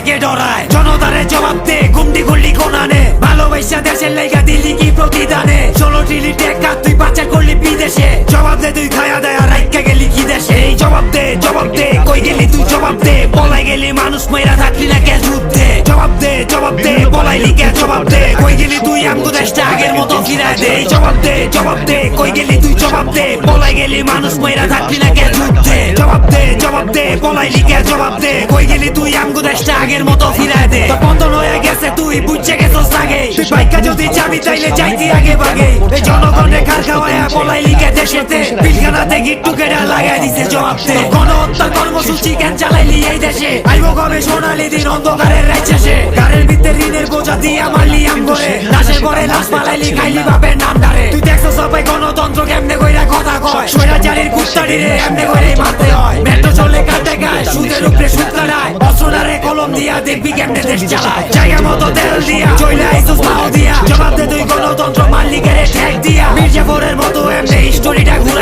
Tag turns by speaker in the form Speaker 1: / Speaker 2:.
Speaker 1: সবাইকে ডরায় জনতারে জবাব দে গুন্ডি গুল্লি কোনানে ভালোবাসা দেশের লেগা দিলি কি প্রতিদানে ষোলো ট্রিলি টেকা তুই পাচার করলি বিদেশে জবাব দে তুই খায়া দেয়া রাইকা গেলি কি দেশে এই জবাব দে জবাব দে কই গেলি তুই জবাব দে বলাই গেলি মানুষ মেয়েরা থাকলি না কে যুদ্ধে জবাব দে জবাব দে বলাইলি কে জবাব দে কই গেলি তুই আমগো দেশটা আগের মতো ফিরায় দে এই জবাব দে জবাব দে কই গেলি তুই জবাব দে বলাই গেলি মানুষ মেয়েরা থাকলি না কে যুদ্ধে জবাব দে জবাব দে বলাইলি দে, কই গেলি তুই আমগো দেশটা আগের মতো ফিরায় দে। তোর বন্ধন হয়ে গেছে, তুই বুঝছে গেছস আগে। বাইকা যদি যাবি তাইলে যাইতি আগে বাগে এই জনগণের খার খাওয়ায় বলাইলি কে দেশেতে। পিলখানাতে গিট্টু কেটে লাগাই দিছে জবাব দে গণহত্যা কর্মসূচি কেন চালাইলি এই দেশে? আইব কবে সোনালি দিন অন্ধকারের রাইছে সে গাড়ির ভিতরে ঋণের বোঝা দিয়ে মারলি আম করে লাশের পরে লাশ পালাইলি, খাইলি বাপের নাম ডারে তুই দেখছ সবাই গণতন্ত্র কেমনে কইরা কথা কয়? স্বৈরাচারীর কুত্তাড়ি রে এমনে করে মারতে হয়। কাটায় অস্ত্রধারে কলম দিয়া দেখবি কেমনে দেশ চালায়। জায়গা মতো তেল দিয়া চইলা আইসুস দিয়া। জবাব দে তুই গণতন্ত্র মালিকের ঠেক দিয়া। মির্জাফরের মতো এমনি স্টোরিটা ঘুরাইলি